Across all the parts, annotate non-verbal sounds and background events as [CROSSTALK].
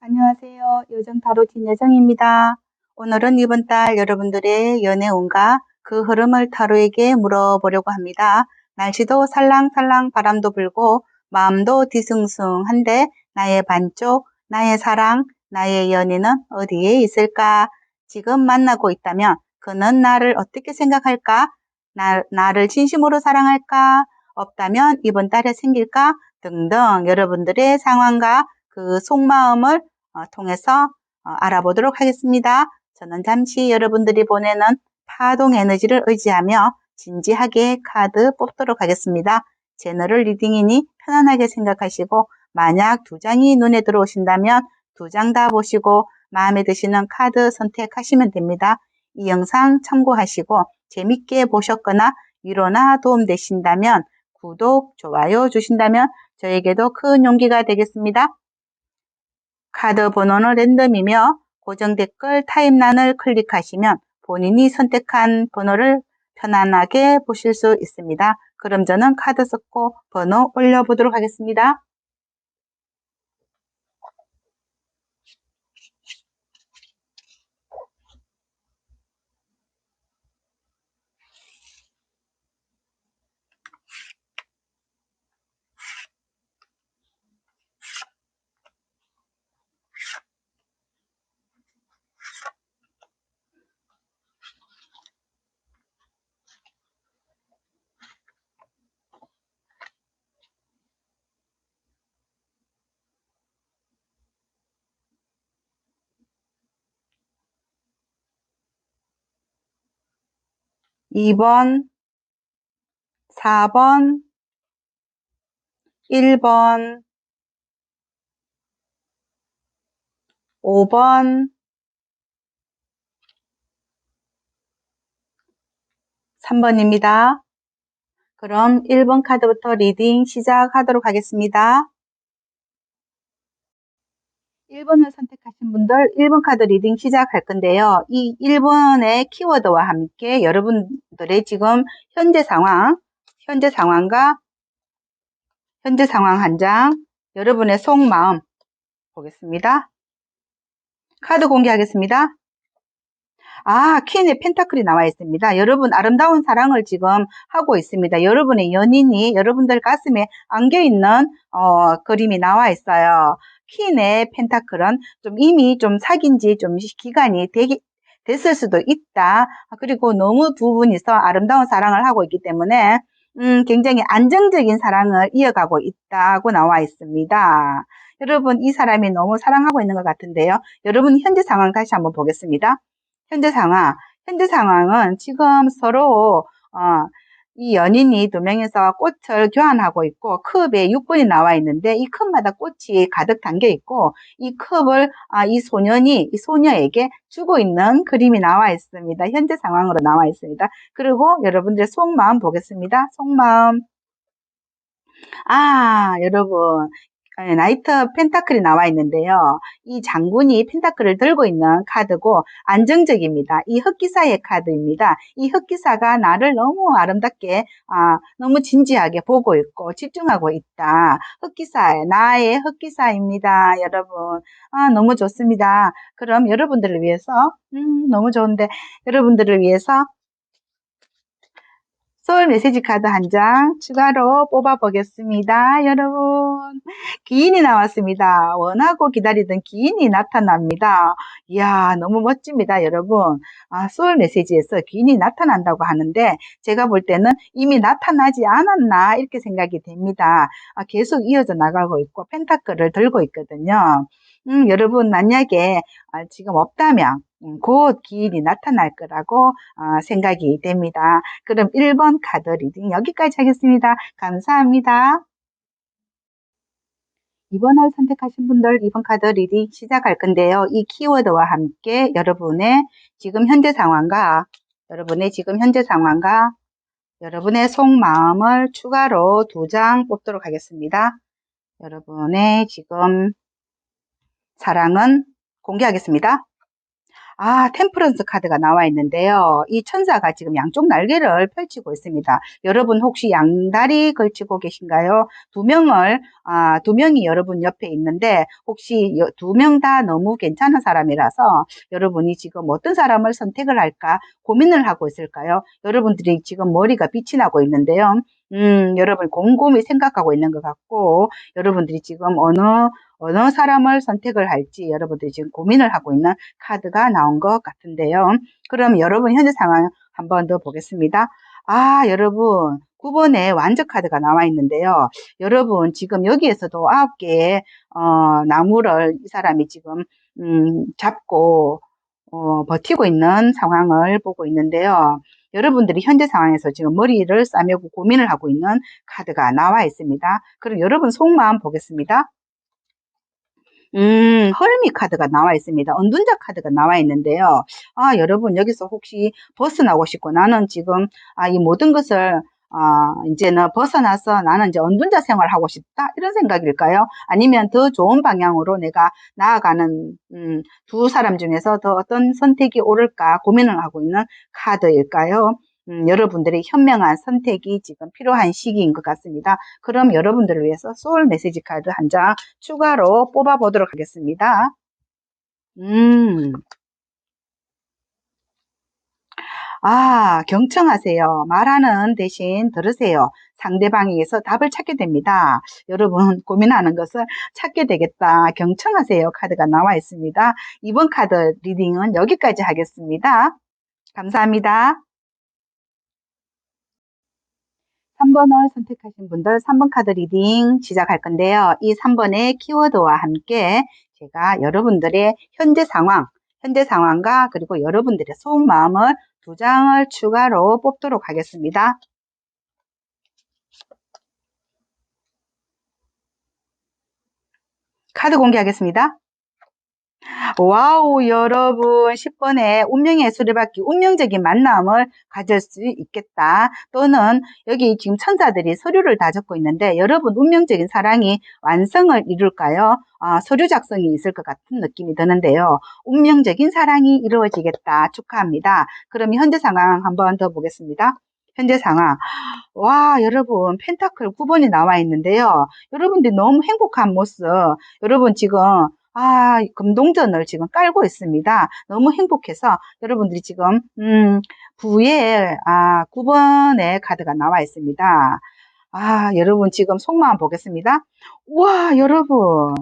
안녕하세요. 요정 타로 진 여정입니다. 오늘은 이번 달 여러분들의 연애 운과 그 흐름을 타로에게 물어보려고 합니다. 날씨도 살랑살랑 바람도 불고 마음도 뒤숭숭한데 나의 반쪽, 나의 사랑, 나의 연인은 어디에 있을까? 지금 만나고 있다면 그는 나를 어떻게 생각할까? 나, 나를 진심으로 사랑할까? 없다면 이번 달에 생길까? 등등 여러분들의 상황과 그 속마음을 어, 통해서 어, 알아보도록 하겠습니다. 저는 잠시 여러분들이 보내는 파동 에너지를 의지하며 진지하게 카드 뽑도록 하겠습니다. 제너럴 리딩이니 편안하게 생각하시고 만약 두 장이 눈에 들어오신다면 두 장 다 보시고 마음에 드시는 카드 선택하시면 됩니다. 이 영상 참고하시고 재밌게 보셨거나 위로나 도움 되신다면 구독, 좋아요 주신다면 저에게도 큰 용기가 되겠습니다. 카드 번호는 랜덤이며 고정 댓글 타임란을 클릭하시면 본인이 선택한 번호를 편안하게 보실 수 있습니다. 그럼 저는 카드 썼고 번호 올려보도록 하겠습니다. 2번, 4번, 1번, 5번, 3번입니다. 그럼 1번 카드부터 리딩 시작하도록 하겠습니다. 1번을 선택하신 분들 1번 카드 리딩 시작할 건데요. 이 1번의 키워드와 함께 여러분들의 지금 현재 상황, 현재 상황과 현재 상황 한 장, 여러분의 속마음 보겠습니다. 카드 공개하겠습니다. 아, 퀸의 펜타클이 나와 있습니다. 여러분 아름다운 사랑을 지금 하고 있습니다. 여러분의 연인이 여러분들 가슴에 안겨 있는 어, 그림이 나와 있어요. 퀸의 펜타클은 좀 이미 좀 사귄 지 좀 기간이 되기, 됐을 수도 있다. 그리고 너무 두 분이서 아름다운 사랑을 하고 있기 때문에 음, 굉장히 안정적인 사랑을 이어가고 있다고 나와 있습니다. 여러분 이 사람이 너무 사랑하고 있는 것 같은데요. 여러분 현재 상황 다시 한번 보겠습니다. 현재 상황, 현재 상황은 지금 서로 어, 이 연인이 두 명이서 꽃을 교환하고 있고 컵에 6번이 나와 있는데 이 컵마다 꽃이 가득 담겨 있고 이 컵을 아, 이 소년이 이 소녀에게 주고 있는 그림이 나와 있습니다. 현재 상황으로 나와 있습니다. 그리고 여러분들의 속마음 보겠습니다. 속마음 아 여러분 네, 나이트 펜타클이 나와 있는데요. 이 장군이 펜타클을 들고 있는 카드고 안정적입니다. 이 흑기사의 카드입니다. 이 흑기사가 나를 너무 아름답게 아, 너무 진지하게 보고 있고 집중하고 있다. 흑기사 나의 흑기사입니다. 여러분 아, 너무 좋습니다. 그럼 여러분들을 위해서 음, 너무 좋은데 여러분들을 위해서 소울 메시지 카드 한 장 추가로 뽑아 보겠습니다. 여러분 기인이 나왔습니다. 원하고 기다리던 기인이 나타납니다. 이야 너무 멋집니다. 여러분 아, 소울 메시지에서 기인이 나타난다고 하는데 제가 볼 때는 이미 나타나지 않았나 이렇게 생각이 됩니다. 아, 계속 이어져 나가고 있고 펜타클을 들고 있거든요. 음, 여러분 만약에 아, 지금 없다면 음, 곧 기일이 나타날 거라고 어, 생각이 됩니다. 그럼 1번 카드 리딩 여기까지 하겠습니다. 감사합니다. 2번을 선택하신 분들 2번 카드 리딩 시작할 건데요. 이 키워드와 함께 여러분의 지금 현재 상황과 여러분의 지금 현재 상황과 여러분의 속마음을 추가로 두 장 뽑도록 하겠습니다. 여러분의 지금 사랑은 공개하겠습니다. 아, 템퍼런스 카드가 나와 있는데요. 이 천사가 지금 양쪽 날개를 펼치고 있습니다. 여러분 혹시 양다리 걸치고 계신가요? 두 명을, 아, 두 명이 여러분 옆에 있는데 혹시 두 명 다 너무 괜찮은 사람이라서 여러분이 지금 어떤 사람을 선택을 할까 고민을 하고 있을까요? 여러분들이 지금 머리가 빛이 나고 있는데요. 음, 여러분 곰곰이 생각하고 있는 것 같고 여러분들이 지금 어느 어느 사람을 선택을 할지 여러분들이 지금 고민을 하고 있는 카드가 나온 것 같은데요. 그럼 여러분 현재 상황 한번 더 보겠습니다. 아, 여러분 9번에 완적 카드가 나와 있는데요. 여러분 지금 여기에서도 9개의 어, 나무를 이 사람이 지금 음, 잡고 어, 버티고 있는 상황을 보고 있는데요. 여러분들이 현재 상황에서 지금 머리를 싸매고 고민을 하고 있는 카드가 나와 있습니다. 그럼 여러분 속마음 보겠습니다. 음, 헐미 카드가 나와 있습니다. 은둔자 카드가 나와 있는데요. 아, 여러분, 여기서 혹시 벗어나고 싶고, 나는 지금, 아, 이 모든 것을, 아, 이제는 벗어나서 나는 이제 은둔자 생활하고 싶다? 이런 생각일까요? 아니면 더 좋은 방향으로 내가 나아가는, 음, 두 사람 중에서 더 어떤 선택이 옳을까 고민을 하고 있는 카드일까요? 음, 여러분들의 현명한 선택이 지금 필요한 시기인 것 같습니다. 그럼 여러분들을 위해서 소울 메시지 카드 한 장 추가로 뽑아 보도록 하겠습니다. 음. 아, 경청하세요. 말하는 대신 들으세요. 상대방에게서 답을 찾게 됩니다. 여러분 [LAUGHS] 고민하는 것을 찾게 되겠다. 경청하세요. 카드가 나와 있습니다. 이번 카드 리딩은 여기까지 하겠습니다. 감사합니다. 3번을 선택하신 분들 3번 카드 리딩 시작할 건데요. 이 3번의 키워드와 함께 제가 여러분들의 현재 상황, 현재 상황과 그리고 여러분들의 속마음을 두 장을 추가로 뽑도록 하겠습니다. 카드 공개하겠습니다. 와우, 여러분. 10번에 운명의 수레바퀴, 운명적인 만남을 가질 수 있겠다. 또는 여기 지금 천사들이 서류를 다 적고 있는데 여러분 운명적인 사랑이 완성을 이룰까요? 아, 서류 작성이 있을 것 같은 느낌이 드는데요. 운명적인 사랑이 이루어지겠다. 축하합니다. 그럼 현재 상황 한번 더 보겠습니다. 현재 상황. 와, 여러분, 펜타클 9번이 나와 있는데요. 여러분들이 너무 행복한 모습. 여러분 지금 아, 금동전을 지금 깔고 있습니다. 너무 행복해서 여러분들이 지금 음, 부에 아, 9번의 카드가 나와 있습니다. 아, 여러분 지금 속마음 보겠습니다. 와, 여러분.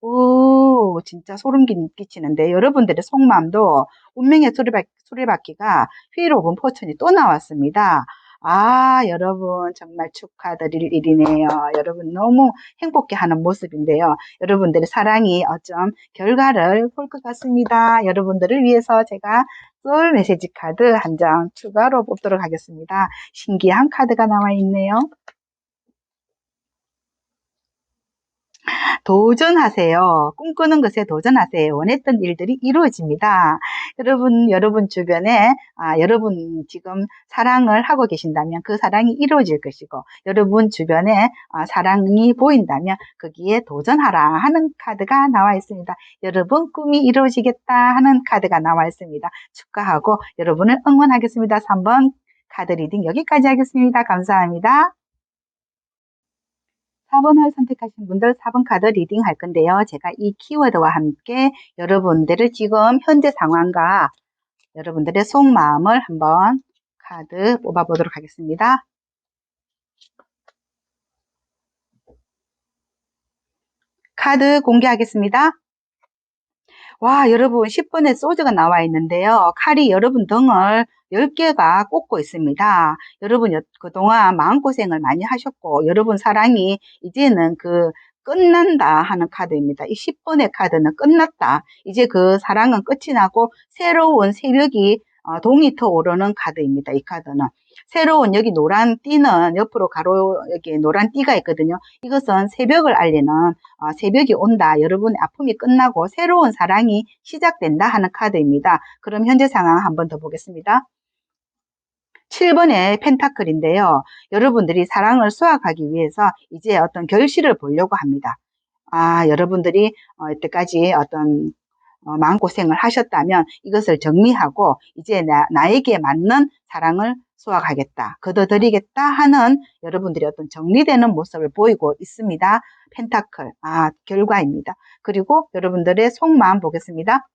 오, 진짜 소름 끼치는데 여러분들의 속마음도 운명의 수리바퀴, 수리바퀴가 휘로운 포천이 또 나왔습니다. 아, 여러분 정말 축하드릴 일이네요. 여러분 너무 행복해 하는 모습인데요. 여러분들의 사랑이 어쩜 결과를 볼 것 같습니다. 여러분들을 위해서 제가 솔 메시지 카드 한 장 추가로 뽑도록 하겠습니다. 신기한 카드가 나와 있네요. 도전하세요. 꿈꾸는 것에 도전하세요. 원했던 일들이 이루어집니다. 여러분, 여러분 주변에, 아, 여러분 지금 사랑을 하고 계신다면 그 사랑이 이루어질 것이고, 여러분 주변에 아, 사랑이 보인다면 거기에 도전하라 하는 카드가 나와 있습니다. 여러분 꿈이 이루어지겠다 하는 카드가 나와 있습니다. 축하하고 여러분을 응원하겠습니다. 3번 카드 리딩 여기까지 하겠습니다. 감사합니다. 4번을 선택하신 분들 4번 카드 리딩 할 건데요. 제가 이 키워드와 함께 여러분들의 지금 현재 상황과 여러분들의 속마음을 한번 카드 뽑아보도록 하겠습니다. 카드 공개하겠습니다. 와, 여러분 10번에 소주가 나와 있는데요. 칼이 여러분 등을 10개가 꽂고 있습니다. 여러분 그동안 마음고생을 많이 하셨고 여러분 사랑이 이제는 그 끝난다 하는 카드입니다. 이 10번의 카드는 끝났다. 이제 그 사랑은 끝이 나고 새로운 새벽이 어, 동이 터 오르는 카드입니다. 이 카드는. 새로운 여기 노란 띠는 옆으로 가로 여기 노란 띠가 있거든요. 이것은 새벽을 알리는 어, 새벽이 온다. 여러분의 아픔이 끝나고 새로운 사랑이 시작된다 하는 카드입니다. 그럼 현재 상황 한번 더 보겠습니다. 7번의 펜타클인데요. 여러분들이 사랑을 수확하기 위해서 이제 어떤 결실을 보려고 합니다. 아, 여러분들이 어, 이때까지 어떤 어, 마음고생을 하셨다면 이것을 정리하고 이제 나, 나에게 맞는 사랑을 수확하겠다, 거둬들이겠다 하는 여러분들이 어떤 정리되는 모습을 보이고 있습니다. 펜타클, 아, 결과입니다. 그리고 여러분들의 속마음 보겠습니다.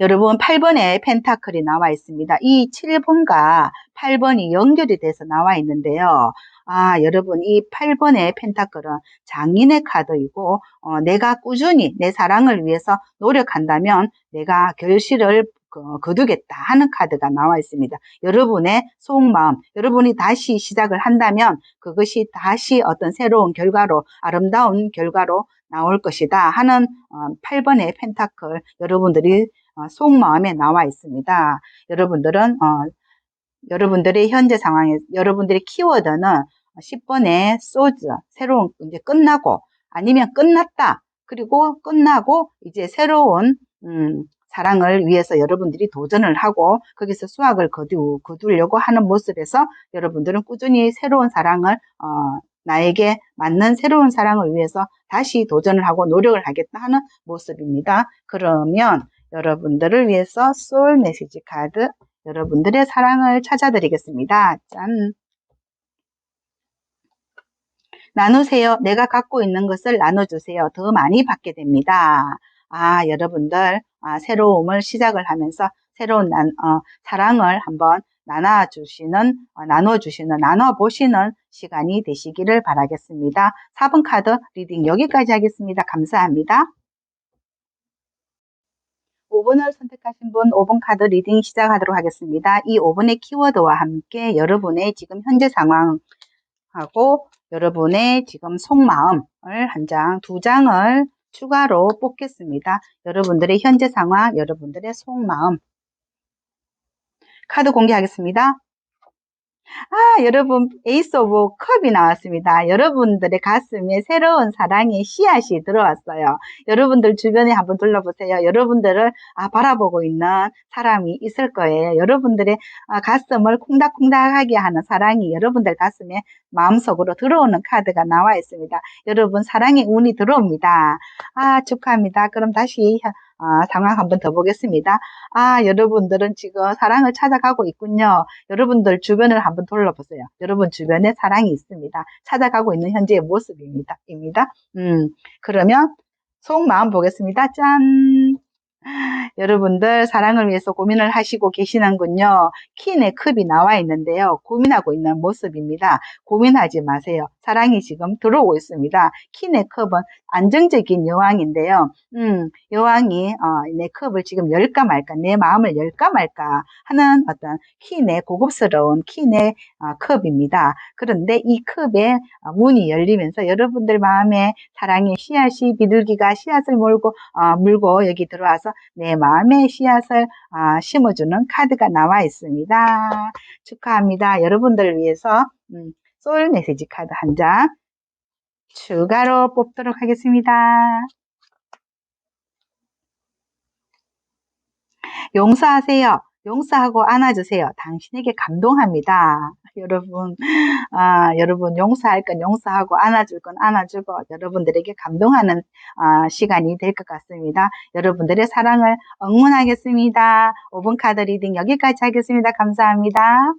여러분 8번에 펜타클이 나와 있습니다. 이 7번과 8번이 연결이 돼서 나와 있는데요. 아, 여러분 이 8번의 펜타클은 장인의 카드이고 어, 내가 꾸준히 내 사랑을 위해서 노력한다면 내가 결실을 그, 거두겠다 하는 카드가 나와 있습니다. 여러분의 속마음, 여러분이 다시 시작을 한다면 그것이 다시 어떤 새로운 결과로 아름다운 결과로 나올 것이다 하는 8번의 어, 펜타클 여러분들이 어, 속마음에 나와 있습니다. 여러분들은 어, 여러분들의 현재 상황에 여러분들의 키워드는 10번의 소즈 새로운 이제 끝나고 아니면 끝났다 그리고 끝나고 이제 새로운 음, 사랑을 위해서 여러분들이 도전을 하고 거기서 수학을 거두, 거두려고 하는 모습에서 여러분들은 꾸준히 새로운 사랑을 어, 나에게 맞는 새로운 사랑을 위해서 다시 도전을 하고 노력을 하겠다 하는 모습입니다. 그러면 여러분들을 위해서 소울 메시지 카드 여러분들의 사랑을 찾아드리겠습니다. 짠! 나누세요. 내가 갖고 있는 것을 나눠주세요. 더 많이 받게 됩니다. 아, 여러분들, 아, 새로움을 시작을 하면서 새로운 난, 어, 사랑을 한번 나눠주시는, 어, 나눠주시는, 나눠보시는 시간이 되시기를 바라겠습니다. 4번 카드 리딩 여기까지 하겠습니다. 감사합니다. 5번을 선택하신 분 5번 카드 리딩 시작하도록 하겠습니다. 이 5번의 키워드와 함께 여러분의 지금 현재 상황하고 여러분의 지금 속마음을 한 장, 두 장을 추가로 뽑겠습니다. 여러분들의 현재 상황, 여러분들의 속마음. 카드 공개하겠습니다. 아, 여러분, 에이스 오브 컵이 나왔습니다. 여러분들의 가슴에 새로운 사랑의 씨앗이 들어왔어요. 여러분들 주변에 한번 둘러보세요. 여러분들을 아, 바라보고 있는 사람이 있을 거예요. 여러분들의 아, 가슴을 콩닥콩닥하게 하는 사랑이 여러분들 가슴에 마음속으로 들어오는 카드가 나와 있습니다. 여러분, 사랑의 운이 들어옵니다. 아, 축하합니다. 그럼 다시 아, 상황 한번 더 보겠습니다. 아, 여러분들은 지금 사랑을 찾아가고 있군요. 여러분들 주변을 한번 돌려보세요. 여러분 주변에 사랑이 있습니다. 찾아가고 있는 현재의 모습입니다. 입니다. 음, 그러면 속마음 보겠습니다. 짠! 여러분들 사랑을 위해서 고민을 하시고 계시는군요. 킨의 컵이 나와 있는데요. 고민하고 있는 모습입니다. 고민하지 마세요. 사랑이 지금 들어오고 있습니다. 킨의 컵은 안정적인 여왕인데요. 음, 여왕이 어, 내 컵을 지금 열까 말까, 내 마음을 열까 말까 하는 어떤 킨의 고급스러운 킨의 어, 컵입니다. 그런데 이 컵에 어, 문이 열리면서 여러분들 마음에 사랑의 씨앗이 비둘기가 씨앗을 몰고 어, 물고 여기 들어와서 내 마음의 씨앗을 어, 심어주는 카드가 나와 있습니다. 축하합니다. 여러분들을 위해서 음, 소울 메시지 카드 한 장 추가로 뽑도록 하겠습니다. 용서하세요. 용서하고 안아주세요. 당신에게 감동합니다. [LAUGHS] 여러분, 아, 여러분 용서할 건 용서하고 안아줄 건 안아주고 여러분들에게 감동하는 아, 시간이 될 것 같습니다. 여러분들의 사랑을 응원하겠습니다. 5분 카드 리딩 여기까지 하겠습니다. 감사합니다.